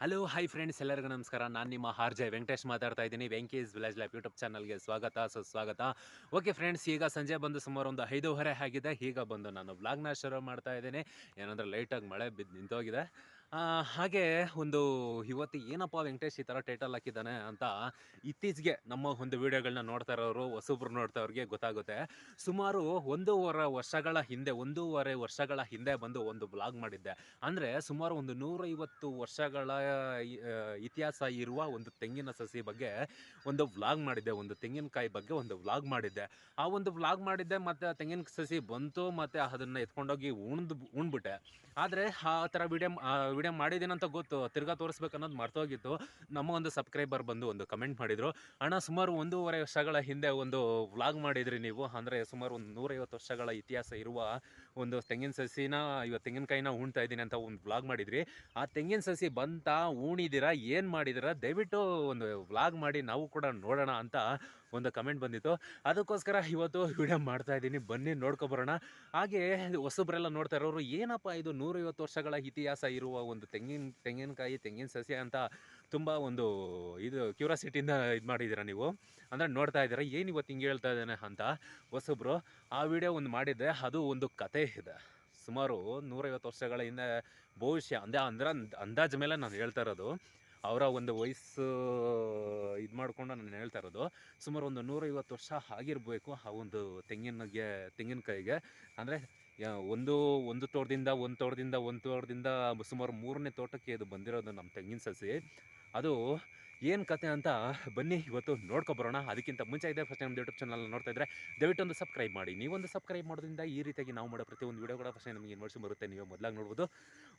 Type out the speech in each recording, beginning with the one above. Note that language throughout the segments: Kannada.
ಹಲೋ ಹೈ ಫ್ರೆಂಡ್ಸ್ ಎಲ್ಲರಿಗೂ ನಮಸ್ಕಾರ. ನಾನು ನಿಮ್ಮ ಹಾರ್ಜಯ್ ವೆಂಕಟೇಶ್ ಮಾತಾಡ್ತಾ ಇದ್ದೀನಿ. ವೆಂಕೀಸ್ ವಿಲೇಜ್ ಲೈಫ್ ಯೂಟ್ಯೂಬ್ ಚಾನಲ್ಗೆ ಸ್ವಾಗತ, ಸುಸ್ವಾಗತ. ಓಕೆ ಫ್ರೆಂಡ್ಸ್ ಈಗ ಸಂಜೆ ಬಂದು ಸುಮಾರು ಒಂದು ಐದೂವರೆ ಆಗಿದೆ. ಈಗ ಬಂದು ನಾನು ಬ್ಲಾಗ್ನ ಶುರು ಮಾಡ್ತಾ ಇದ್ದೀನಿ. ಏನಂದ್ರೆ ಲೈಟಾಗಿ ಮಳೆ ಬಿದ್ದು ನಿಂತೋಗಿದೆ. ಹಾಗೆ ಒಂದು ಇವತ್ತು ಏನಪ್ಪ ವೆಂಕಟೇಶ್ ಈ ಥರ ಟೈಟಲ್ ಹಾಕಿದ್ದಾನೆ ಅಂತ ಇತ್ತೀಚೆಗೆ ನಮ್ಮ ಒಂದು ವಿಡಿಯೋಗಳನ್ನ ನೋಡ್ತಾ ಇರೋರು, ಹೊಸಬ್ರು ನೋಡ್ತಾ ಅವ್ರಿಗೆ ಗೊತ್ತಾಗುತ್ತೆ. ಸುಮಾರು ಒಂದೂವರೆ ವರ್ಷಗಳ ಹಿಂದೆ, ಒಂದೂವರೆ ವರ್ಷಗಳ ಹಿಂದೆ ಬಂದು ಒಂದು ಬ್ಲಾಗ್ ಮಾಡಿದ್ದೆ. ಅಂದರೆ ಸುಮಾರು ಒಂದು ನೂರೈವತ್ತು ವರ್ಷಗಳ ಇತಿಹಾಸ ಇರುವ ಒಂದು ತೆಂಗಿನ ಸಸಿ ಬಗ್ಗೆ ಒಂದು ವ್ಲಾಗ್ ಮಾಡಿದ್ದೆ. ಒಂದು ತೆಂಗಿನಕಾಯಿ ಬಗ್ಗೆ ಒಂದು ವ್ಲಾಗ್ ಮಾಡಿದ್ದೆ. ಆ ಒಂದು ವ್ಲಾಗ್ ಮಾಡಿದ್ದೆ, ಮತ್ತು ತೆಂಗಿನ ಸಸಿ ಬಂತು, ಮತ್ತು ಅದನ್ನು ಎತ್ಕೊಂಡೋಗಿ ಉಣ್ದು, ಉಣ್ಬಿಟ್ಟೆ. ಆದರೆ ಆ ಥರ ವಿಡಿಯೋ ವಿಡಿಯೋ ಮಾಡಿದ್ದೀನಂತ ಗೊತ್ತು, ತಿರ್ಗಾ ತೋರಿಸ್ಬೇಕು ಅನ್ನೋದು ಮರ್ತೋಗಿತ್ತು. ನಮ್ಮ ಒಂದು ಸಬ್ಸ್ಕ್ರೈಬರ್ ಬಂದು ಒಂದು ಕಮೆಂಟ್ ಮಾಡಿದರು, ಅಣ್ಣ, ಸುಮಾರು ಒಂದೂವರೆ ವರ್ಷಗಳ ಹಿಂದೆ ಒಂದು ವ್ಲಾಗ್ ಮಾಡಿದ್ರಿ ನೀವು, ಅಂದರೆ ಸುಮಾರು ಒಂದು ನೂರೈವತ್ತು ವರ್ಷಗಳ ಇತಿಹಾಸ ಇರುವ ಒಂದು ತೆಂಗಿನ ಸಸಿನ ಇವತ್ತು ತೆಂಗಿನಕಾಯಿನ ಉಣ್ತಾ ಇದ್ದೀನಿ ಅಂತ ಒಂದು ವ್ಲಾಗ್ ಮಾಡಿದ್ರಿ. ಆ ತೆಂಗಿನ ಸಸಿ ಬಂತ ಉಣಿದಿರಾ, ಏನು ಮಾಡಿದಿರಾ, ದಯವಿಟ್ಟು ಒಂದು ವ್ಲಾಗ್ ಮಾಡಿ, ನಾವು ಕೂಡ ನೋಡೋಣ ಅಂತ ಒಂದು ಕಮೆಂಟ್ ಬಂದಿತ್ತು. ಅದಕ್ಕೋಸ್ಕರ ಇವತ್ತು ವಿಡಿಯೋ ಮಾಡ್ತಾ ಇದ್ದೀನಿ. ಬನ್ನಿ ನೋಡ್ಕೊಬರೋಣ ಹಾಗೆ ಹೊಸಬ್ರೆಲ್ಲ ನೋಡ್ತಾ ಇರೋರು, ಏನಪ್ಪ ಇದು ನೂರೈವತ್ತು ವರ್ಷಗಳ ಇತಿಹಾಸ ಇರುವ ಒಂದು ತೆಂಗಿನ, ತೆಂಗಿನಕಾಯಿ, ತೆಂಗಿನ ಸಸಿ ಅಂತ ತುಂಬ ಒಂದು ಇದು ಕ್ಯೂರಾಸಿಟಿಯಿಂದ ಇದು ಮಾಡಿದ್ದೀರಾ ನೀವು? ಅಂದರೆ ನೋಡ್ತಾ ಇದ್ದೀರಾ, ಏನು ಇವತ್ತು ಹಿಂಗೆ ಹೇಳ್ತಾ ಇದ್ದಾನೆ ಅಂತ ಹೊಸಬ್ರು. ಆ ವಿಡಿಯೋ ಒಂದು ಮಾಡಿದ್ದೆ ಅದು ಒಂದು ಕತೆ ಇದೆ. ಸುಮಾರು ನೂರೈವತ್ತು ವರ್ಷಗಳ ಹಿಂದೆ ಭವಿಷ್ಯ ಅಂದರೆ ಅಂದ್ರೆ ಅಂದಾಜು ಮೇಲೆ ನಾನು ಹೇಳ್ತಾ ಇರೋದು. ಅವರ ಒಂದು ವಯಸ್ಸು, ಇದು ಮಾಡಿಕೊಂಡು ನಾನು ಹೇಳ್ತಾ ಇರೋದು, ಸುಮಾರು ಒಂದು ನೂರೈವತ್ತು ವರ್ಷ ಆಗಿರಬೇಕು ಆ ಒಂದು ತೆಂಗಿನಗೆ ತೆಂಗಿನಕಾಯಿಗೆ ಅಂದರೆ ಒಂದು ಒಂದು ತೋಟದಿಂದ ಒಂದು ತೋಟದಿಂದ ಒಂದು ತೋಟದಿಂದ ಸುಮಾರು ಮೂರನೇ ತೋಟಕ್ಕೆ ಇದು ಬಂದಿರೋದು ನಮ್ಮ ತೆಂಗಿನ ಸಸಿ. ಅದು ಏನು ಕತೆ ಅಂತ ಬನ್ನಿ ಇವತ್ತು ನೋಡ್ಕೊಬರೋಣ. ಅದಕ್ಕಿಂತ ಮುಂಚೆ ಇದೆ ಫಸ್ಟ್ ನಮ್ಮ ಯೂಟ್ಯೂಬ್ ಚಾನಲ್ ನೋಡ್ತಾ ಇದ್ರೆ ದಯವಿಟ್ಟು ಒಂದು ಸಬ್ಸ್ಕ್ರೈಬ್ ಮಾಡಿ. ನೀವೊಂದು ಸಬ್ಸ್ಕ್ರೈಬ್ ಮಾಡೋದ್ರಿಂದ ಈ ರೀತಿಯಾಗಿ ನಾವು ಮಾಡೋ ಪ್ರತಿಯೊಂದು ವಿಡಿಯೋ ಕೂಡ ಫಸ್ಟ್ ನಿಮಗೆ ಇನ್ವರ್ಸಿ ಬರುತ್ತೆ. ನೀವೇ ಮೊದಲಾಗಿ ನೋಡ್ಬೋದು.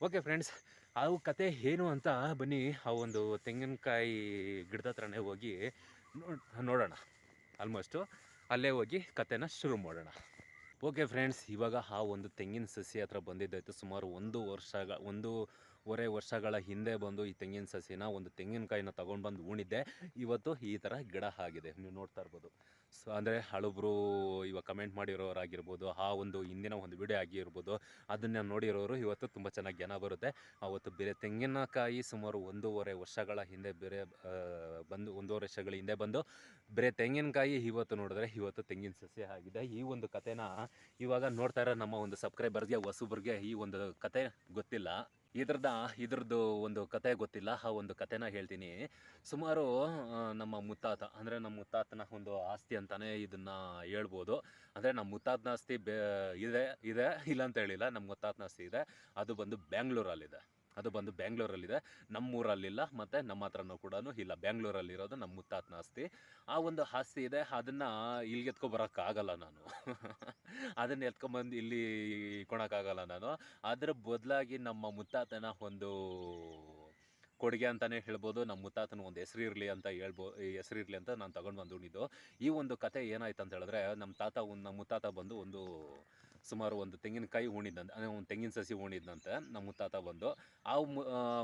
ಓಕೆ ಫ್ರೆಂಡ್ಸ್ ಆ ಕತೆ ಏನು ಅಂತ ಬನ್ನಿ. ಆ ಒಂದು ತೆಂಗಿನಕಾಯಿ ಗಿಡದ ಹತ್ರನೇ ಹೋಗಿ ನೋಡ್- ನೋಡೋಣ. ಆಲ್ಮೋಸ್ಟು ಅಲ್ಲೇ ಹೋಗಿ ಕತೆನ ಶುರು ಮಾಡೋಣ. ಓಕೆ ಫ್ರೆಂಡ್ಸ್ ಇವಾಗ ಆ ಒಂದು ತೆಂಗಿನ ಸಸಿ ಹತ್ರ ಬಂದಿದ್ದಾಯಿತು. ಸುಮಾರು ಒಂದು ವರ್ಷಗ ಒಂದೂವರೆ ವರ್ಷಗಳ ಹಿಂದೆ ಬಂದು ಈ ತೆಂಗಿನ ಸಸಿನ ಒಂದು ತೆಂಗಿನಕಾಯಿನ ತೊಗೊಂಡು ಬಂದು ಉಣಿದ್ದೆ ಇವತ್ತು ಈ ಥರ ಗಿಡ ಆಗಿದೆ. ನೀವು ನೋಡ್ತಾ ಇರ್ಬೋದು. ಸೊ ಅಂದರೆ ಹಳಬ್ರು ಇವಾಗ ಕಮೆಂಟ್ ಮಾಡಿರೋರಾಗಿರ್ಬೋದು, ಆ ಒಂದು ಹಿಂದಿನ ಒಂದು ವಿಡಿಯೋ ಆಗಿರ್ಬೋದು, ಅದನ್ನು ನೋಡಿರೋರು ಇವತ್ತು ತುಂಬ ಚೆನ್ನಾಗಿ ಜ್ಞಾನ ಬರುತ್ತೆ. ಅವತ್ತು ಬೇರೆ ತೆಂಗಿನಕಾಯಿ ಸುಮಾರು ಒಂದೂವರೆ ವರ್ಷಗಳ ಹಿಂದೆ ಬೇರೆ ಬಂದು ಒಂದೂವರೆ ವರ್ಷಗಳ ಹಿಂದೆ ಬಂದು ಬೇರೆ ತೆಂಗಿನಕಾಯಿ ಇವತ್ತು ನೋಡಿದ್ರೆ ಇವತ್ತು ತೆಂಗಿನ ಸಸಿ ಆಗಿದೆ. ಈ ಒಂದು ಕತೆನ ಇವಾಗ ನೋಡ್ತಾ ಇರೋ ನಮ್ಮ ಒಂದು ಸಬ್ಸ್ಕ್ರೈಬರ್ಗೆ ಹೊಸಬ್ರಿಗೆ ಈ ಒಂದು ಕತೆ ಗೊತ್ತಿಲ್ಲ. ಇದ್ರದ ಇದ್ರದ್ದು ಒಂದು ಕತೆ ಗೊತ್ತಿಲ್ಲ, ಆ ಒಂದು ಕತೆನ ಹೇಳ್ತೀನಿ. ಸುಮಾರು ನಮ್ಮ ಮುತ್ತಾತ, ಅಂದರೆ ನಮ್ಮ ಮುತ್ತಾತನ ಒಂದು ಆಸ್ತಿ ಅಂತಲೇ ಇದನ್ನು ಹೇಳ್ಬೋದು. ಅಂದರೆ ನಮ್ಮ ಮುತ್ತಾತನ ಆಸ್ತಿ ಬೇ, ಇದೆ ಇದೆ, ಇಲ್ಲ ಅಂತ ಹೇಳಿಲ್ಲ, ನಮ್ಮ ಮುತ್ತಾತನ ಆಸ್ತಿ ಇದೆ. ಅದು ಬಂದು ಬ್ಯಾಂಗ್ಳೂರಲ್ಲಿದೆ. ಅದು ಬಂದು ಬ್ಯಾಂಗ್ಳೂರಲ್ಲಿದೆ. ನಮ್ಮೂರಲ್ಲಿಲ್ಲ, ಮತ್ತು ನಮ್ಮ ಹತ್ರನೂ ಕೂಡ ಇಲ್ಲ. ಬ್ಯಾಂಗ್ಳೂರಲ್ಲಿರೋದು ನಮ್ಮ ಮುತ್ತಾತನ ಆಸ್ತಿ. ಆ ಒಂದು ಆಸ್ತಿ ಇದೆ, ಅದನ್ನು ಇಲ್ಲಿಗೆ ಎತ್ಕೊಬರೋಕ್ಕಾಗಲ್ಲ ನಾನು. ಅದನ್ನು ಎತ್ಕೊಂಬಂದು ಇಲ್ಲಿ ಕೊಡೋಕ್ಕಾಗಲ್ಲ ನಾನು. ಅದರ ಬದಲಾಗಿ ನಮ್ಮ ಮುತ್ತಾತನ ಒಂದು ಕೊಡುಗೆ ಅಂತಲೇ ಹೇಳ್ಬೋದು. ನಮ್ಮ ಮುತ್ತಾತನ ಒಂದು ಹೆಸರು ಇರಲಿ ಅಂತ ಹೇಳ್ಬೋ, ಹೆಸರು ಇರಲಿ ಅಂತ ನಾನು ತಗೊಂಡು ಬಂದು ಈ ಒಂದು ಕತೆ ಏನಾಯ್ತು ಅಂತ ಹೇಳಿದ್ರೆ, ನಮ್ಮ ತಾತ ಒಂದು ನಮ್ಮ ಮುತ್ತಾತ ಬಂದು ಒಂದು ಸುಮಾರು ಒಂದು ತೆಂಗಿನಕಾಯಿ ಉಣಿದಂತೆ ಅಂದರೆ ಒಂದು ತೆಂಗಿನ ಸಸಿ ಉಣಿದಂತೆ ನಮ್ಮ ಮುತ್ತಾತ ಬಂದು. ಆ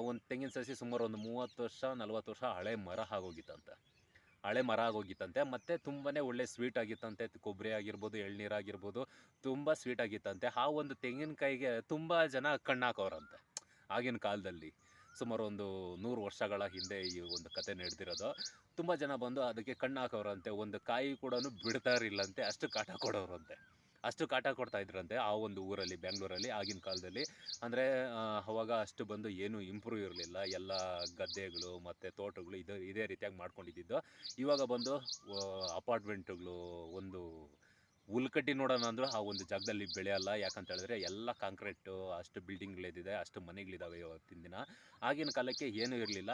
ಒಂದು ತೆಂಗಿನ ಸಸಿ ಸುಮಾರು ಒಂದು ಮೂವತ್ತು ವರ್ಷ, ನಲ್ವತ್ತು ವರ್ಷ ಹಳೆ ಮರ ಆಗೋಗಿತ್ತಂತೆ. ಹಳೆ ಮರ ಆಗೋಗಿತ್ತಂತೆ. ಮತ್ತು ತುಂಬಾ ಒಳ್ಳೆ ಸ್ವೀಟ್ ಆಗಿತ್ತಂತೆ. ಕೊಬ್ಬರಿ ಆಗಿರ್ಬೋದು, ಎಳ್ನೀರು ಆಗಿರ್ಬೋದು, ತುಂಬ ಸ್ವೀಟ್ ಆಗಿತ್ತಂತೆ. ಆ ಒಂದು ತೆಂಗಿನಕಾಯಿಗೆ ತುಂಬ ಜನ ಕಣ್ಣಾಕೋರಂತೆ ಆಗಿನ ಕಾಲದಲ್ಲಿ. ಸುಮಾರು ಒಂದು ನೂರು ವರ್ಷಗಳ ಹಿಂದೆ ಈ ಒಂದು ಕತೆ ನಡೆದಿರೋದು. ತುಂಬ ಜನ ಬಂದು ಅದಕ್ಕೆ ಕಣ್ಣು ಹಾಕೋರಂತೆ ಒಂದು ಕಾಯಿ ಕೂಡ ಬಿಡ್ತಾ ಇರಲಿಲ್ಲಂತೆ, ಅಷ್ಟು ಕಾಟ ಕೊಡೋರಂತೆ. ಅಷ್ಟು ಕಾಟ ಕೊಡ್ತಾ ಇದ್ರಂತೆ ಆ ಒಂದು ಊರಲ್ಲಿ ಬೆಂಗಳೂರಲ್ಲಿ ಆಗಿನ ಕಾಲದಲ್ಲಿ. ಅಂದರೆ ಅವಾಗ ಅಷ್ಟು ಬಂದು ಏನು ಇಂಪ್ರೂವ್ ಇರಲಿಲ್ಲ. ಎಲ್ಲ ಗದ್ದೆಗಳು ಮತ್ತು ತೋಟಗಳು ಇದು, ಇದೇ ರೀತಿಯಾಗಿ ಮಾಡ್ಕೊಂಡಿದ್ದು. ಇವಾಗ ಬಂದು ಅಪಾರ್ಟ್ಮೆಂಟ್ಗಳು ಒಂದು ಹುಲ್ಕಟ್ಟಿ ನೋಡೋಣ ಅಂದರೂ ಆ ಒಂದು ಜಾಗದಲ್ಲಿ ಬೆಳೆಯಲ್ಲ. ಯಾಕಂತ ಹೇಳಿದ್ರೆ ಎಲ್ಲ ಕಾಂಕ್ರೀಟು ಅಷ್ಟು ಬಿಲ್ಡಿಂಗ್ಗಳಿದೆ, ಅಷ್ಟು ಮನೆಗಳಿದ್ದಾವೆ ಇವತ್ತಿನ ದಿನ. ಆಗಿನ ಕಾಲಕ್ಕೆ ಏನೂ ಇರಲಿಲ್ಲ.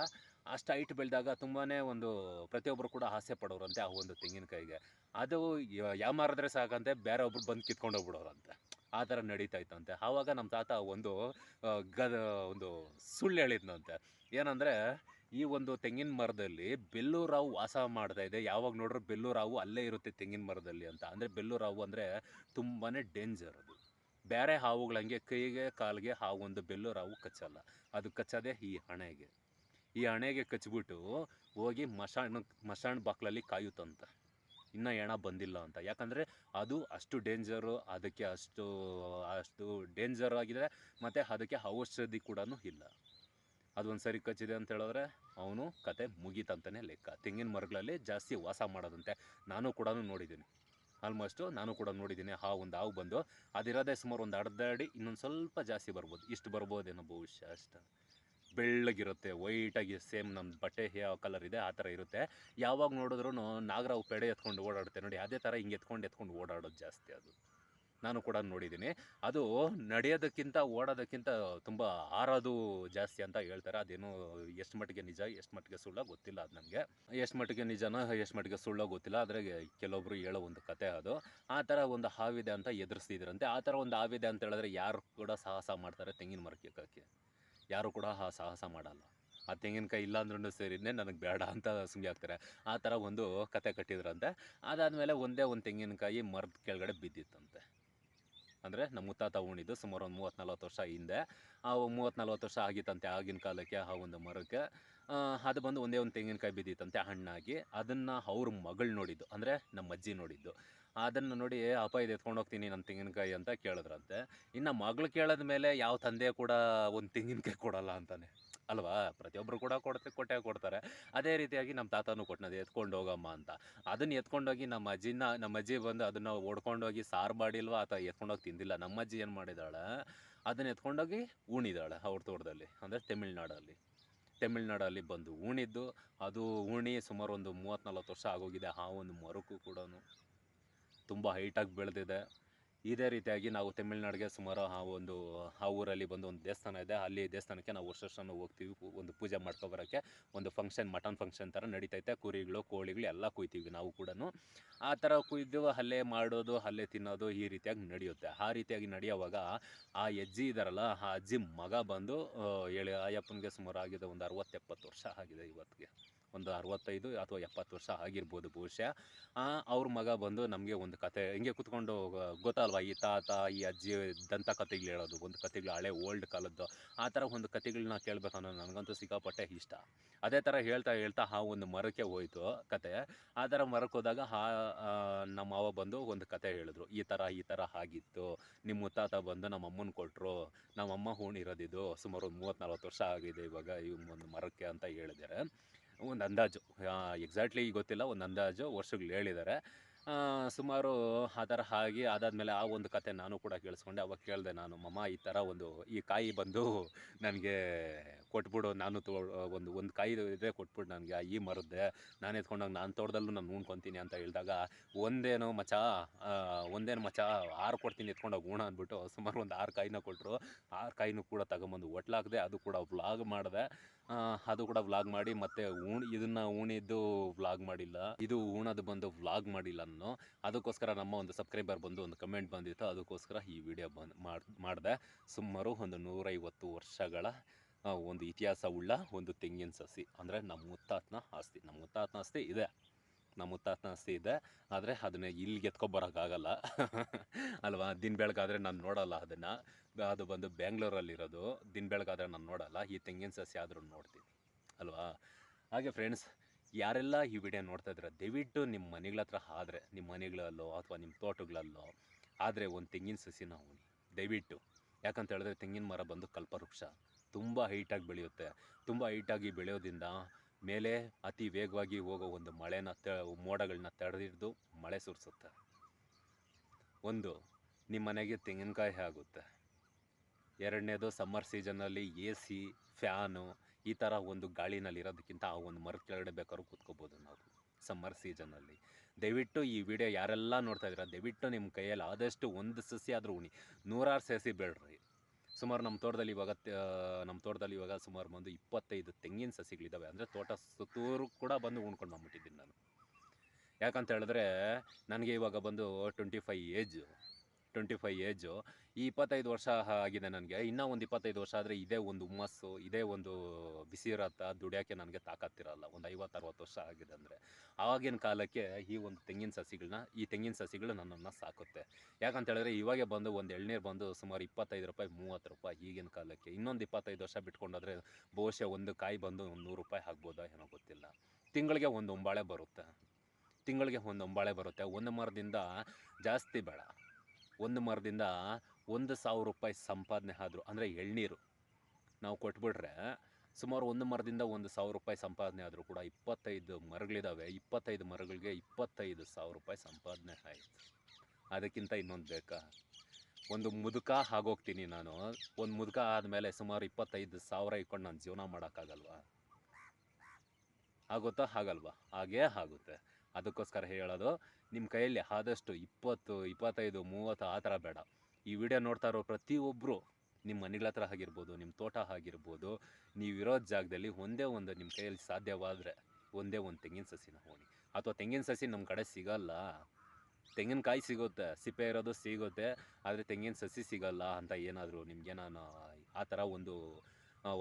ಅಷ್ಟು ಹೈಟ್ ಬೆಳೆದಾಗ ತುಂಬಾ ಒಂದು ಪ್ರತಿಯೊಬ್ಬರು ಕೂಡ ಆಸೆ ಪಡೋರಂತೆ ಆ ಒಂದು ತೆಂಗಿನಕಾಯಿಗೆ. ಅದು ಯಾವ ಮಾರಿದ್ರೆ ಸಾಕಂತೆ, ಬೇರೆ ಒಬ್ರು ಬಂದು ಕಿತ್ಕೊಂಡು ಹೋಗ್ಬಿಡೋರಂತೆ. ಆ ಥರ ನಡೀತಾ ಇತ್ತಂತೆ ಆವಾಗ ನಮ್ಮ ತಾತ ಒಂದು ಗದ, ಒಂದು ಸುಳ್ಳು ಹೇಳಿದ್ನಂತೆ. ಏನಂದರೆ ಈ ಒಂದು ತೆಂಗಿನ ಮರದಲ್ಲಿ ಬೆಲ್ಲೂರಾವು ವಾಸ ಮಾಡ್ತಾ ಇದೆ. ಯಾವಾಗ ನೋಡ್ರೂ ಬೆಲ್ಲೂರಾವು ಅಲ್ಲೇ ಇರುತ್ತೆ ತೆಂಗಿನ ಮರದಲ್ಲಿ ಅಂತ. ಅಂದರೆ ಬೆಲ್ಲೂರಾವು ಅಂದರೆ ತುಂಬಾ ಡೇಂಜರ್ ಅದು. ಬೇರೆ ಹಾವುಗಳಂಗೆ ಕೈಗೆ, ಕಾಲಿಗೆ ಹಾವು ಒಂದು ಬೆಲ್ಲೂರಾವು ಕಚ್ಚಲ್ಲ. ಅದು ಕಚ್ಚೋದೇ ಈ ಹಣೆಗೆ. ಈ ಹಣೆಗೆ ಕಚ್ಬಿಟ್ಟು ಹೋಗಿ ಮಶಾಣ ಮಶಾಣ ಬಾಕ್ಲಲ್ಲಿ ಕಾಯುತ್ತಂತ. ಇನ್ನೂ ಹೆಣ ಬಂದಿಲ್ಲ ಅಂತ. ಯಾಕಂದರೆ ಅದು ಅಷ್ಟು ಡೇಂಜರು ಅದಕ್ಕೆ ಅಷ್ಟು ಅಷ್ಟು ಡೇಂಜರ್ ಆಗಿದೆ. ಮತ್ತು ಅದಕ್ಕೆ ಔಷಧಿ ಕೂಡ ಇಲ್ಲ. ಅದೊಂದು ಸರಿ ಕಚ್ಚಿದೆ ಅಂತ ಹೇಳಿದ್ರೆ ಅವನು ಕತೆ ಮುಗೀತಂತಲೇ ಲೆಕ್ಕ. ತೆಂಗಿನ ಮರಗಳಲ್ಲಿ ಜಾಸ್ತಿ ವಾಸ ಮಾಡೋದಂತೆ. ನಾನು ಕೂಡ ನೋಡಿದ್ದೀನಿ. ಆಲ್ಮೋಸ್ಟು ನಾನು ಕೂಡ ನೋಡಿದ್ದೀನಿ. ಆ ಒಂದು ಹಾವು ಬಂದು ಅದಿರೋದೇ ಸುಮಾರು ಒಂದು ಅರ್ಧ ಇನ್ನೊಂದು ಸ್ವಲ್ಪ ಜಾಸ್ತಿ ಬರ್ಬೋದು. ಇಷ್ಟು ಬರ್ಬೋದೇನೋ ಬಹುಶಃ ಅಷ್ಟು. ಬೆಳ್ಳಗಿರುತ್ತೆ ವೈಟಾಗಿ ಸೇಮ್ ನಮ್ಮ ಬಟ್ಟೆ ಯಾವ ಕಲರ್ ಇದೆ, ಆ ಥರ ಇರುತ್ತೆ. ಯಾವಾಗ ನೋಡಿದ್ರೂ ನಾಗರಾವು ಪೆಡೆ ಎತ್ಕೊಂಡು ಓಡಾಡುತ್ತೆ. ನೋಡಿ, ಅದೇ ಥರ ಹಿಂಗೆ ಎತ್ಕೊಂಡು ಎತ್ಕೊಂಡು ಓಡಾಡೋದು ಜಾಸ್ತಿ ಅದು. ನಾನು ಕೂಡ ನೋಡಿದ್ದೀನಿ. ಅದು ನಡೆಯೋದಕ್ಕಿಂತ ಓಡೋದಕ್ಕಿಂತ ತುಂಬ ಆರೋದು ಜಾಸ್ತಿ ಅಂತ ಹೇಳ್ತಾರೆ. ಅದೇನು ಎಷ್ಟು ಮಟ್ಟಿಗೆ ನಿಜ, ಎಷ್ಟು ಮಟ್ಟಿಗೆ ಸುಳ್ಳ ಗೊತ್ತಿಲ್ಲ ಅದು ನನಗೆ ಎಷ್ಟು ಮಟ್ಟಿಗೆ ನಿಜನೋ, ಎಷ್ಟು ಮಟ್ಟಿಗೆ ಸುಳ್ಳ ಗೊತ್ತಿಲ್ಲ. ಆದರೆ ಕೆಲವೊಬ್ರು ಹೇಳೋ ಒಂದು ಕತೆ ಅದು. ಆ ಥರ ಒಂದು ಹಾವಿದೆ ಅಂತ ಎದುರಿಸ್ತಿದ್ರಂತೆ. ಆ ಥರ ಒಂದು ಹಾವಿದೆ ಅಂತ ಹೇಳಿದ್ರೆ ಯಾರು ಕೂಡ ಸಾಹಸ ಮಾಡ್ತಾರೆ ತೆಂಗಿನ ಮರಕ್ಕೆ ಎಕ್ಕಕ್ಕೆ. ಯಾರು ಕೂಡ ಆ ಸಾಹಸ ಮಾಡಲ್ಲ. ಆ ತೆಂಗಿನಕಾಯಿ ಇಲ್ಲ ಅಂದ್ರೂ ನನಗೆ ಬೇಡ ಅಂತ ಸುಮ್ಮನೆ ಆಗ್ತಾರೆ. ಆ ಥರ ಒಂದು ಕತೆ ಕಟ್ಟಿದ್ರಂತೆ. ಅದಾದಮೇಲೆ ಒಂದೇ ಒಂದು ತೆಂಗಿನಕಾಯಿ ಮರದ ಕೆಳಗಡೆ ಬಿದ್ದಿತ್ತಂತೆ. ಅಂದರೆ ನಮ್ಮ ಮುತ್ತಾತ ಉಣಿದ್ದು ಸುಮಾರು ಒಂದು ಮೂವತ್ತು ನಲ್ವತ್ತು ವರ್ಷ ಹಿಂದೆ. ಆ ಮೂವತ್ತು ನಲ್ವತ್ತು ವರ್ಷ ಆಗಿತ್ತಂತೆ, ಆಗಿನ ಕಾಲಕ್ಕೆ ಆ ಒಂದು ಮರಕ್ಕೆ. ಅದು ಬಂದು ಒಂದೇ ಒಂದು ತೆಂಗಿನಕಾಯಿ ಬಿದ್ದಿತ್ತಂತೆ ಹಣ್ಣಾಗಿ. ಅದನ್ನು ಅವ್ರ ಮಗಳು ನೋಡಿದ್ದು, ಅಂದರೆ ನಮ್ಮ ಅಜ್ಜಿ ನೋಡಿದ್ದು. ಅದನ್ನು ನೋಡಿ ಅಪ್ಪ, ಇದು ಎತ್ಕೊಂಡು ಹೋಗ್ತೀನಿ ನನ್ನ ತೆಂಗಿನಕಾಯಿ ಅಂತ ಕೇಳಿದ್ರಂತೆ. ಇನ್ನು ಮಗಳು ಕೇಳಿದ ಮೇಲೆ ಯಾವ ತಂದೆ ಕೂಡ ಒಂದು ತೆಂಗಿನಕಾಯಿ ಕೊಡಲ್ಲ ಅಂತಾನೆ. ಅಲ್ವಾ? ಪ್ರತಿಯೊಬ್ಬರು ಕೂಡ ಕೊಡ್ತೆ, ಕೊಟ್ಟೆ ಕೊಡ್ತಾರೆ. ಅದೇ ರೀತಿಯಾಗಿ ನಮ್ಮ ತಾತನೂ ಕೊಟ್ಟನದು ಎತ್ಕೊಂಡು ಹೋಗಮ್ಮ ಅಂತ. ಅದನ್ನು ಎತ್ಕೊಂಡೋಗಿ ನಮ್ಮ ಅಜ್ಜಿನ, ನಮ್ಮ ಅಜ್ಜಿ ಬಂದು ಅದನ್ನು ಓಡ್ಕೊಂಡೋಗಿ ಸಾರು ಮಾಡಿಲ್ವಾ ಅಥವಾ ಎತ್ಕೊಂಡೋಗಿ ತಿಂದಿಲ್ಲ. ನಮ್ಮ ಅಜ್ಜಿ ಏನು ಮಾಡಿದಾಳೆ? ಅದನ್ನು ಎತ್ಕೊಂಡೋಗಿ ಉಣಿದಾಳೆ ಅವ್ರ ತೋಟದಲ್ಲಿ, ಅಂದರೆ ತಮಿಳ್ನಾಡಲ್ಲಿ. ತಮಿಳ್ನಾಡಲ್ಲಿ ಬಂದು ಉಣಿದ್ದು ಅದು ಉಣಿ ಸುಮಾರು ಒಂದು ಮೂವತ್ತು ನಲ್ವತ್ತು ವರ್ಷ ಆಗೋಗಿದೆ. ಆ ಒಂದು ಮರಕ್ಕೂ ಕೂಡ ತುಂಬ ಹೈಟಾಗಿ ಬೆಳೆದಿದೆ. ಇದೇ ರೀತಿಯಾಗಿ ನಾವು ತಮಿಳ್ನಾಡಿಗೆ ಸುಮಾರು ಒಂದು, ಆ ಊರಲ್ಲಿ ಬಂದು ಒಂದು ದೇವಸ್ಥಾನ ಇದೆ. ಅಲ್ಲಿ ದೇವಸ್ಥಾನಕ್ಕೆ ನಾವು ವರ್ಷ ವರ್ಷನೂ ಹೋಗ್ತೀವಿ ಒಂದು ಪೂಜೆ ಮಾಡ್ಕೊಬರೋಕ್ಕೆ ಒಂದು ಫಂಕ್ಷನ್ ಮಟನ್ ಫಂಕ್ಷನ್ ಥರ ನಡೀತೈತೆ. ಕುರಿಗಳು, ಕೋಳಿಗಳು ಎಲ್ಲ ಕುಯ್ತೀವಿ ನಾವು ಕೂಡ ಆ ಥರ ಕುಯ್ದು ಅಲ್ಲೇ ಮಾಡೋದು, ಅಲ್ಲೇ ತಿನ್ನೋದು ಈ ರೀತಿಯಾಗಿ ನಡೆಯುತ್ತೆ. ಆ ರೀತಿಯಾಗಿ ನಡೆಯುವಾಗ ಆ ಅಜ್ಜಿ ಇದಾರಲ್ಲ, ಆ ಅಜ್ಜಿ ಮಗ ಬಂದು ಹೇಳಿ ಅಯ್ಯಪ್ಪನಿಗೆ ಸುಮಾರು ಆಗಿದೆ ಒಂದು ಅರವತ್ತು ಎಪ್ಪತ್ತು ವರ್ಷ ಆಗಿದೆ ಇವತ್ತಿಗೆ. ಒಂದು ಅರವತ್ತೈದು ಅಥವಾ ಎಪ್ಪತ್ತು ವರ್ಷ ಆಗಿರ್ಬೋದು ಬಹುಶಃ. ಅವ್ರ ಮಗ ಬಂದು ನಮಗೆ ಒಂದು ಕತೆ, ಹಿಂಗೆ ಕುತ್ಕೊಂಡು ಗೊತ್ತಲ್ವಾ ಈ ತಾತ, ಈ ಅಜ್ಜಿ ದಂತ ಕತೆಗಳು ಹೇಳೋದು, ಒಂದು ಕತೆಗಳು ಹಳೆ ಓಲ್ಡ್ ಕಾಲದ್ದು, ಆ ಥರ ಒಂದು ಕತೆಗಳನ್ನ ಕೇಳಬೇಕು ಅನ್ನೋ ನನಗಂತೂ ಸಿಕ್ಕಾಪಟ್ಟೆ ಇಷ್ಟ. ಅದೇ ಥರ ಹೇಳ್ತಾ ಹೇಳ್ತಾ ಆ ಒಂದು ಮರಕ್ಕೆ ಹೋಯ್ತು ಕತೆ. ಆ ಥರ ಮರಕ್ಕೆ ಹೋದಾಗ ಆ ನಮ್ಮ ಮಾವ ಬಂದು ಒಂದು ಕತೆ ಹೇಳಿದ್ರು, ಈ ಥರ ಈ ಥರ ಆಗಿತ್ತು, ನಿಮ್ಮ ಮುತ್ತಾತ ಬಂದು ನಮ್ಮ ಅಮ್ಮನ ಕೊಟ್ಟರು ನಮ್ಮ ಅಮ್ಮ ಹೂಣಿರೋದಿದು ಸುಮಾರು ಒಂದು ಮೂವತ್ತು ನಲ್ವತ್ತು ವರ್ಷ ಆಗಿದೆ ಇವಾಗ ಈ ಒಂದು ಮರಕ್ಕೆ ಅಂತ ಹೇಳಿದ್ದಾರೆ. ಒಂದು ಅಂದಾಜು. ಎಕ್ಸಾಕ್ಟ್ಲಿ ಗೊತ್ತಿಲ್ಲ, ಒಂದು ಅಂದಾಜು ವರ್ಷಗಳು ಹೇಳಿದ್ದಾರೆ. ಸುಮಾರು ಆ ಥರ ಆಗಿ ಅದಾದಮೇಲೆ ಆ ಒಂದು ಕತೆ ನಾನು ಕೂಡ ಕೇಳಿಸ್ಕೊಂಡೆ. ಅವಾಗ ಕೇಳಿದೆ ನಾನು, ಮಮ್ಮ, ಈ ಥರ ಒಂದು, ಈ ಕಾಯಿ ಬಂದು ನನಗೆ ಕೊಟ್ಬಿಡು, ನಾನು ತೋ, ಒಂದು ಒಂದು ಕಾಯಿ ಇದೆ ಕೊಟ್ಬಿಡು ನನಗೆ ಈ ಮರದ್ದೆ. ನಾನು ಎತ್ಕೊಂಡಾಗ ನಾನು ತೋಟದಲ್ಲೂ ನಾನು ಉಣ್ಕೊತೀನಿ ಅಂತ ಹೇಳಿದಾಗ, ಒಂದೇನು ಮಚ ಒಂದೇನು ಮಚ ಆರು ಕೊಡ್ತೀನಿ ಎತ್ಕೊಂಡೋಗಿ ಉಣ ಅಂದ್ಬಿಟ್ಟು ಸುಮಾರು ಒಂದು ಆರು ಕಾಯಿನ ಕೊಟ್ಟರು ಆರು ಕಾಯಿನೂ ಕೂಡ ತಗೊಂಬಂದು ಒಟ್ಲಾಕ್ದೆ ಅದು ಕೂಡ ವ್ಲಾಗ್ ಮಾಡಿದೆ. ಅದು ಕೂಡ ವ್ಲಾಗ್ ಮಾಡಿ, ಮತ್ತೆ ಊಣ್, ಇದನ್ನ ಊಣಿದ್ದು ವ್ಲಾಗ್ ಮಾಡಿಲ್ಲ. ಇದು ಉಣದು ಬಂದು ವ್ಲಾಗ್ ಮಾಡಿಲ್ಲ ನಾನು. ಅದಕ್ಕೋಸ್ಕರ ನಮ್ಮ ಒಂದು ಸಬ್ಸ್ಕ್ರೈಬರ್ ಬಂದು ಒಂದು ಕಮೆಂಟ್ ಬಂದಿತ್ತು. ಅದಕ್ಕೋಸ್ಕರ ಈ ವಿಡಿಯೋ ಬಂದು ಮಾಡಿದೆ. ಸುಮಾರು ಒಂದು ನೂರೈವತ್ತು ವರ್ಷಗಳ ಒಂದು ಇತಿಹಾಸವುಳ್ಳ ಒಂದು ತೆಂಗಿನ ಸಸಿ. ಅಂದರೆ ನಮ್ಮ ಮುತ್ತಾತನ ಆಸ್ತಿ ನಮ್ಮ ಮುತ್ತಾತನ ಆಸ್ತಿ ಇದೆ. ನಮ್ಮ ಮುತ್ತಾತನ ಆಸ್ತಿ ಇದೆ. ಆದರೆ ಅದನ್ನ ಇಲ್ಲಿಗೆ ಎತ್ಕೊಬರೋಕ್ಕಾಗಲ್ಲ ಅಲ್ವಾ? ದಿನ ಬೆಳಗಾದರೆ ನಾನು ನೋಡಲ್ಲ ಅದನ್ನು. ಅದು ಬಂದು ಬ್ಯಾಂಗ್ಳೂರಲ್ಲಿರೋದು. ದಿನ ಬೆಳಗಾದರೆ ನಾನು ನೋಡಲ್ಲ. ಈ ತೆಂಗಿನ ಸಸಿ ಆದರೂ ನೋಡ್ತೀನಿ. ಅಲ್ವಾ? ಹಾಗೆ ಫ್ರೆಂಡ್ಸ್ ಯಾರೆಲ್ಲ ಈ ವಿಡಿಯೋ ನೋಡ್ತಾ ಇದ್ರೆ ದಯವಿಟ್ಟು ನಿಮ್ಮ ಮನೆಗಳ ಹತ್ರ ಆದರೆ ನಿಮ್ಮ ಮನೆಗಳಲ್ಲೋ ಅಥವಾ ನಿಮ್ಮ ತೋಟಗಳಲ್ಲೋ, ಆದರೆ ಒಂದು ತೆಂಗಿನ ಸಸಿ ನಾವು ದಯವಿಟ್ಟು. ಯಾಕಂತ ಹೇಳಿದ್ರೆ ತೆಂಗಿನ ಮರ ಬಂದು ಕಲ್ಪವೃಕ್ಷ. ತುಂಬ ಹೈಟಾಗಿ ಬೆಳೆಯುತ್ತೆ. ತುಂಬ ಹೈಟಾಗಿ ಬೆಳೆಯೋದ್ರಿಂದ ಮೇಲೆ ಅತಿ ವೇಗವಾಗಿ ಹೋಗೋ ಒಂದು ಮಳೆನ ತ ಮೋಡಗಳನ್ನ ತಡೆದಿಡ್ದು ಮಳೆ ಸುರಿಸುತ್ತೆ. ಒಂದು ನಿಮ್ಮ ಮನೆಗೆ ತೆಂಗಿನಕಾಯಿ ಆಗುತ್ತೆ. ಎರಡನೇದು ಸಮ್ಮರ್ ಸೀಸನ್ನಲ್ಲಿ ಎ ಸಿ ಫ್ಯಾನು ಈ ಥರ ಒಂದು ಗಾಳಿನಲ್ಲಿ ಇರೋದಕ್ಕಿಂತ ಆ ಒಂದು ಮರದ ಕೆಳಗಡೆ ಬೇಕಾದ್ರೂ ಕೂತ್ಕೋಬೋದು ನಾವು ಸಮ್ಮರ್ ಸೀಸನಲ್ಲಿ ದಯವಿಟ್ಟು ಈ ವಿಡಿಯೋ ಯಾರೆಲ್ಲ ನೋಡ್ತಾ ಇದ್ದೀರಾ, ದಯವಿಟ್ಟು ನಿಮ್ಮ ಕೈಯಲ್ಲಿ ಆದಷ್ಟು ಒಂದು ಸಸಿ ಆದರೂ ಉಣಿ. ನೂರಾರು ಸಸಿ ಬೇಡ್ರಿ. ಸುಮಾರು ನಮ್ಮ ತೋಟದಲ್ಲಿ ಇವಾಗ ನಮ್ಮ ತೋಟದಲ್ಲಿ ಇವಾಗ ಸುಮಾರು ಬಂದು ಇಪ್ಪತ್ತೈದು ತೆಂಗಿನ ಸಸಿಗಳಿದ್ದಾವೆ ಅಂದರೆ ತೋಟ ಸುತ್ತೂರು ಕೂಡ ಬಂದು ಉಣ್ಕೊಂಡು ಬಂದ್ಬಿಟ್ಟಿದ್ದೀನಿ ನಾನು. ಯಾಕಂತ ಹೇಳಿದ್ರೆ, ನನಗೆ ಇವಾಗ ಬಂದು twenty five age twenty five age ಈ ಇಪ್ಪತ್ತೈದು ವರ್ಷ ಆಗಿದೆ ನನಗೆ. ಇನ್ನೂ ಒಂದು ಇಪ್ಪತ್ತೈದು ವರ್ಷ ಆದರೆ ಇದೇ ಒಂದು ಹುಮ್ಮಸ್ಸು, ಇದೇ ಒಂದು ಬಿಸಿ ದುಡಿಯೋಕ್ಕೆ ನನಗೆ ತಾಕತ್ತಿರಲ್ಲ. ಒಂದು ಐವತ್ತು ಅರವತ್ತು ವರ್ಷ ಆಗಿದೆ ಅಂದರೆ. ಆವಾಗಿನ ಕಾಲಕ್ಕೆ ಈ ಒಂದು ತೆಂಗಿನ ಸಸಿಗಳನ್ನ ಈ ತೆಂಗಿನ ಸಸಿಗಳು ನನ್ನನ್ನು ಸಾಕುತ್ತೆ. ಯಾಕಂತ ಹೇಳಿದ್ರೆ ಇವಾಗೆ ಬಂದು ಒಂದು ಎಳ್ನೀರು ಬಂದು ಸುಮಾರು ಇಪ್ಪತ್ತೈದು ರೂಪಾಯಿ, ಮೂವತ್ತು ರೂಪಾಯಿ ಈಗಿನ ಕಾಲಕ್ಕೆ. ಇನ್ನೊಂದು ಇಪ್ಪತ್ತೈದು ವರ್ಷ ಬಿಟ್ಕೊಂಡಾದ್ರೆ ಬಹುಶಃ ಒಂದು ಕಾಯಿ ಬಂದು ಒಂದು ನೂರು ರೂಪಾಯಿ ಆಗ್ಬೋದಾ ಏನೋ ಗೊತ್ತಿಲ್ಲ. ತಿಂಗಳಿಗೆ ಒಂದು ಒಂಬಾಳೆ ಬರುತ್ತೆ. ತಿಂಗಳಿಗೆ ಒಂದು ಒಂಬಾಳೆ ಬರುತ್ತೆ. ಒಂದು ಮರದಿಂದ ಜಾಸ್ತಿ ಬೇಡ. ಒಂದು ಮರದಿಂದ ಒಂದು ಸಾವಿರ ರೂಪಾಯಿ ಸಂಪಾದನೆ ಆದರು, ಅಂದರೆ ಎಳ್ನೀರು ನಾವು ಕೊಟ್ಬಿಟ್ರೆ ಸುಮಾರು ಒಂದು ಮರದಿಂದ ಒಂದು ಸಾವಿರ ರೂಪಾಯಿ ಸಂಪಾದನೆ ಆದರೂ ಕೂಡ ಇಪ್ಪತ್ತೈದು ಮರಗಳಿದ್ದಾವೆ ಇಪ್ಪತ್ತೈದು ಮರಗಳಿಗೆ ಇಪ್ಪತ್ತೈದು ಸಾವಿರ ರೂಪಾಯಿ ಸಂಪಾದನೆ ಆಯಿತು. ಅದಕ್ಕಿಂತ ಇನ್ನೊಂದು ಬೇಕಾ? ಒಂದು ಮುದುಕ ಆಗೋಗ್ತೀನಿ ನಾನು. ಒಂದು ಮುದುಕ ಆದಮೇಲೆ ಸುಮಾರು ಇಪ್ಪತ್ತೈದು ಸಾವಿರ ಇಟ್ಕೊಂಡು ನಾನು ಜೀವನ ಮಾಡೋಕ್ಕಾಗಲ್ವಾ? ಆಗುತ್ತಾ? ಆಗಲ್ವಾ? ಹಾಗೇ ಆಗುತ್ತೆ. ಅದಕ್ಕೋಸ್ಕರ ಹೇಳೋದು ನಿಮ್ಮ ಕೈಯಲ್ಲಿ ಆದಷ್ಟು ಇಪ್ಪತ್ತು, ಇಪ್ಪತ್ತೈದು, ಮೂವತ್ತು ಆ ಥರ ಬೇಡ. ಈ ವಿಡಿಯೋ ನೋಡ್ತಾ ಇರೋ ಪ್ರತಿಯೊಬ್ಬರು ನಿಮ್ಮ ಮನೆಗಳ ಹತ್ರ ಆಗಿರ್ಬೋದು, ನಿಮ್ಮ ತೋಟ ಆಗಿರ್ಬೋದು, ನೀವಿರೋ ಜಾಗದಲ್ಲಿ ಒಂದೇ ಒಂದು ನಿಮ್ಮ ಕೈಯಲ್ಲಿ ಸಾಧ್ಯವಾದರೆ ಒಂದೇ ಒಂದು ತೆಂಗಿನ ಸಸಿನ ಹೋಗಿ ಅಥವಾ ತೆಂಗಿನ ಸಸಿ ನಮ್ಮ ಕಡೆ ಸಿಗಲ್ಲ. ತೆಂಗಿನಕಾಯಿ ಸಿಗುತ್ತೆ, ಸಿಪ್ಪೆ ಇರೋದು ಸಿಗುತ್ತೆ, ಆದರೆ ತೆಂಗಿನ ಸಸಿ ಸಿಗಲ್ಲ ಅಂತ ಏನಾದರೂ ನಿಮ್ಗೇನಾನ ಆ ಥರ ಒಂದು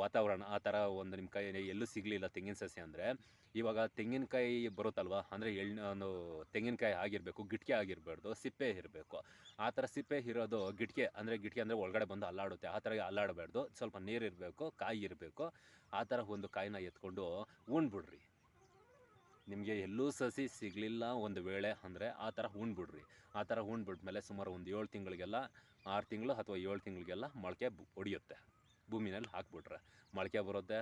ವಾತಾವರಣ, ಆ ಥರ ಒಂದು ನಿಮ್ಮ ಕೈ ಎಲ್ಲೂ ಸಿಗಲಿಲ್ಲ ತೆಂಗಿನ ಸಸಿ ಅಂದರೆ ಇವಾಗ ತೆಂಗಿನಕಾಯಿ ಬರುತ್ತಲ್ವಾ? ಅಂದರೆ ಎಳ್ಳು ಒಂದು ತೆಂಗಿನಕಾಯಿ ಆಗಿರಬೇಕು, ಗಿಟ್ಕೆ ಆಗಿರಬಾರ್ದು, ಸಿಪ್ಪೆ ಇರಬೇಕು. ಆ ಥರ ಸಿಪ್ಪೆ ಇರೋದು ಗಿಟ್ಕೆ, ಅಂದರೆ ಗಿಟ್ಕೆ ಅಂದರೆ ಒಳಗಡೆ ಬಂದು ಅಲ್ಲಾಡುತ್ತೆ. ಆ ಥರ ಅಲ್ಲಾಡಬಾರ್ದು. ಸ್ವಲ್ಪ ನೀರು ಇರಬೇಕು, ಕಾಯಿ ಇರಬೇಕು. ಆ ಥರ ಒಂದು ಕಾಯಿನ ಎತ್ಕೊಂಡು ಉಣ್ಬಿಡ್ರಿ. ನಿಮಗೆ ಎಲ್ಲೂ ಸಸಿ ಸಿಗಲಿಲ್ಲ ಒಂದು ವೇಳೆ ಅಂದರೆ ಆ ಥರ ಉಣ್ಬಿಡ್ರಿ. ಆ ಥರ ಉಣ್ಬಿಟ್ಮೇಲೆ ಸುಮಾರು ಒಂದು ಏಳು ತಿಂಗಳಿಗೆಲ್ಲ, ಆರು ತಿಂಗಳು ಅಥವಾ ಏಳು ತಿಂಗಳಿಗೆಲ್ಲ ಮೊಳಕೆ ಒಡೆಯುತ್ತೆ. ಭೂಮಿನಲ್ಲಿ ಹಾಕ್ಬಿಟ್ರೆ. ಮೊಳಕೆ ಬರುತ್ತೆ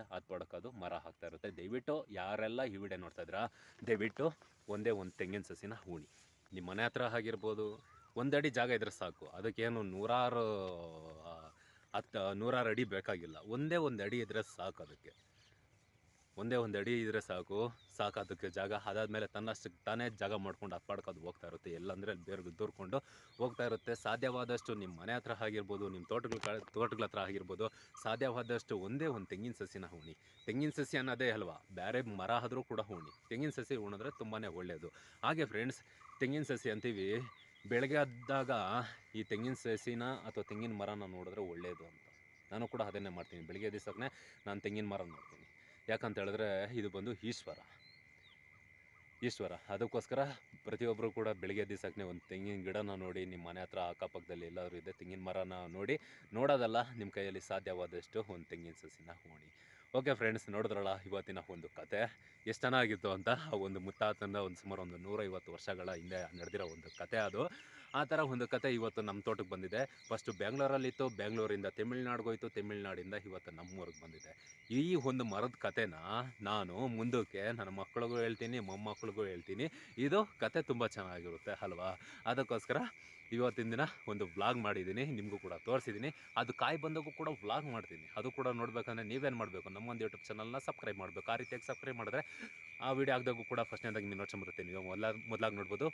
ಅದು ಮರ ಹಾಕ್ತಾ ಇರುತ್ತೆ. ದಯವಿಟ್ಟು ಯಾರೆಲ್ಲ ಈ ವಿಡಿಯೋ ನೋಡ್ತಾ ಇದ್ದೀರಾ, ದಯವಿಟ್ಟು ಒಂದೇ ಒಂದು ತೆಂಗಿನ ಸಸಿನ ಹೂಣಿ. ನಿಮ್ಮ ಮನೆ ಹತ್ರ ಆಗಿರ್ಬೋದು, ಒಂದಡಿ ಜಾಗ ಇದ್ರೆ ಸಾಕು. ಅದಕ್ಕೇನು ನೂರಾರು ಹತ್ತು ನೂರಾರು ಅಡಿ ಬೇಕಾಗಿಲ್ಲ. ಒಂದೇ ಒಂದು ಅಡಿ ಇದ್ರೆ ಸಾಕು ಅದಕ್ಕೆ. ಒಂದೇ ಒಂದು ಅಡಿ ಇದ್ರೆ ಸಾಕು. ಸಾಕು ಅದಕ್ಕೆ ಜಾಗ. ಅದಾದಮೇಲೆ ತನ್ನಷ್ಟಕ್ಕೆ ತಾನೇ ಜಾಗ ಮಾಡ್ಕೊಂಡು ಅಪ್ಪಾಡ್ಕೊಂಡು ಹೋಗ್ತಾ ಇರುತ್ತೆ. ಎಲ್ಲಂದ್ರೆ ಅಲ್ಲಿ ಬೇರೆ ದೂರ್ಕೊಂಡು ಹೋಗ್ತಾ ಇರುತ್ತೆ. ಸಾಧ್ಯವಾದಷ್ಟು ನಿಮ್ಮ ಮನೆ ಹತ್ರ ಆಗಿರ್ಬೋದು ನಿಮ್ಮ ತೋಟಗಳ ತೋಟಗಳ ಹತ್ರ ಆಗಿರ್ಬೋದು, ಸಾಧ್ಯವಾದಷ್ಟು ಒಂದೇ ಒಂದು ತೆಂಗಿನ ಸಸಿನ ಹೂಣಿ. ತೆಂಗಿನ ಸಸಿ ಅನ್ನೋದೇ ಅಲ್ವಾ? ಬೇರೆ ಮರ ಆದರೂ ಕೂಡ ಹೂಣಿ. ತೆಂಗಿನ ಸಸಿ ಉಣಿದ್ರೆ ತುಂಬಾ ಒಳ್ಳೆಯದು ಹಾಗೆ ಫ್ರೆಂಡ್ಸ್ ತೆಂಗಿನ ಸಸಿ ಅಂತೀವಿ ಬೆಳಗ್ಗೆ ಆದಾಗ ಈ ತೆಂಗಿನ ಸಸಿನ ಅಥವಾ ತೆಂಗಿನ ಮರನ ನೋಡಿದ್ರೆ ಒಳ್ಳೆಯದು ಅಂತ. ನಾನು ಕೂಡ ಅದನ್ನೇ ಮಾಡ್ತೀನಿ. ಬೆಳಗ್ಗೆ ದಿವಸಕ್ಕೆ ನಾನು ತೆಂಗಿನ ಮರ ನೋಡ್ತೀನಿ. ಯಾಕಂತ ಹೇಳಿದ್ರೆ ಇದು ಬಂದು ಈಶ್ವರ. ಈಶ್ವರ. ಅದಕ್ಕೋಸ್ಕರ ಪ್ರತಿಯೊಬ್ಬರು ಕೂಡ ಬೆಳಗ್ಗೆ ದಿವಸಕ್ಕೆ ಒಂದು ತೆಂಗಿನ ಗಿಡನ ನೋಡಿ, ನಿಮ್ಮ ಮನೆ ಹತ್ರ ಅಕ್ಕಪಕ್ಕದಲ್ಲಿ ಎಲ್ಲರೂ ಇದೆ ತೆಂಗಿನ ಮರನ ನೋಡಿ, ನೋಡೋದಲ್ಲ ನಿಮ್ಮ ಕೈಯಲ್ಲಿ ಸಾಧ್ಯವಾದಷ್ಟು ಒಂದು ತೆಂಗಿನ ಸಸಿನ ಹೋಣಿ. ಓಕೆ ಫ್ರೆಂಡ್ಸ್, ನೋಡಿದ್ರಲ್ಲ ಇವತ್ತಿನ ಒಂದು ಕತೆ? ಎಷ್ಟು ಚೆನ್ನಾಗಿತ್ತು ಅಂತ? ಒಂದು ಮುತ್ತಾತನ ಒಂದು ಸುಮಾರು ಒಂದು ನೂರೈವತ್ತು ವರ್ಷಗಳ ಹಿಂದೆ ನಡೆದಿರೋ ಒಂದು ಕತೆ ಅದು. ಆ ಥರ ಒಂದು ಕತೆ ಇವತ್ತು ನಮ್ಮ ತೋಟಕ್ಕೆ ಬಂದಿದೆ. ಫಸ್ಟು ಬೆಂಗಳೂರಲ್ಲಿತ್ತು ಬೆಂಗಳೂರಿಂದ ತಮಿಳ್ನಾಡಿಗೆ ಹೋಯ್ತು ತಮಿಳ್ನಾಡಿಂದ ಇವತ್ತು ನಮ್ಮೂರಿಗೆ ಬಂದಿದೆ. ಈ ಒಂದು ಮರದ ಕತೆನ ನಾನು ಮುಂದಕ್ಕೆ ನನ್ನ ಮಕ್ಕಳಿಗೂ ಹೇಳ್ತೀನಿ ಮೊಮ್ಮಕ್ಕಳಿಗೂ ಹೇಳ್ತೀನಿ. ಇದು ಕತೆ ತುಂಬ ಚೆನ್ನಾಗಿರುತ್ತೆ, ಅಲ್ವಾ? ಅದಕ್ಕೋಸ್ಕರ ಇವತ್ತಿನ ದಿನ ಒಂದು ವ್ಲಾಗ್ ಮಾಡಿದ್ದೀನಿ, ನಿಮಗೂ ಕೂಡ ತೋರಿಸಿದ್ದೀನಿ. ಅದು ಕಾಯಿ ಬಂದಾಗೂ ಕೂಡ ವ್ಲಾಗ್ ಮಾಡ್ತೀನಿ. ಅದು ಕೂಡ ನೋಡ್ಬೇಕಂದ್ರೆ ನೀವೇನು ಮಾಡಬೇಕು? ನಮ್ಮೊಂದು ಯೂಟ್ಯೂಬ್ ಚಾನಲ್ನ ಸಬ್ಸ್ಕ್ರೈಬ್ ಮಾಡಬೇಕು. ಆ ರೀತಿಯಾಗಿ ಸಬ್ಸ್ಕ್ರೈಬ್ ಮಾಡಿದ್ರೆ ಆ ವಿಡಿಯೋ ಆಗದಾಗೂ ಕೂಡ ಫಸ್ಟ್ನೇದಾಗಿ ನೀವು ನೋಡ್ಸಂಬರುತ್ತೆ ನೀವು ಮೊದಲ ಮೊದಲಾಗಿ ನೋಡ್ಬೋದು.